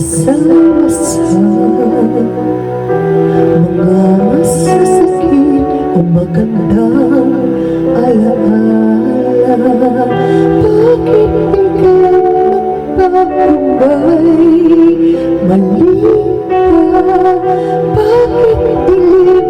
Kasama-sama Mga masasakit o magandang alaala Bakit ikaw magpapagay Mali Bakit dilim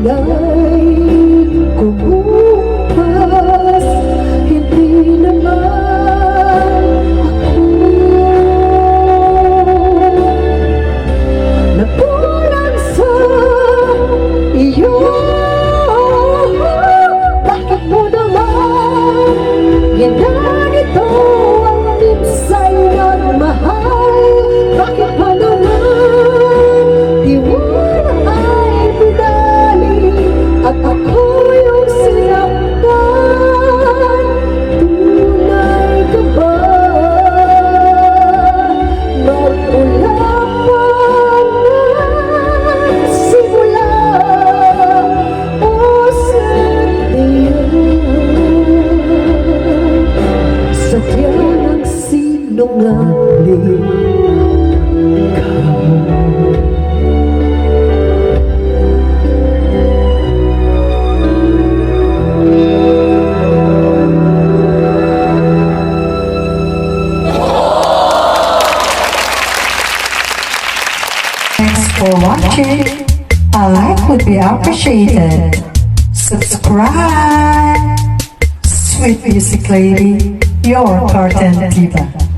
kulay Kumupas Hindi naman Napulang sa iyo. Thanks for watching. A like would be appreciated. Subscribe. Sweet Music Lady, your curtain diva.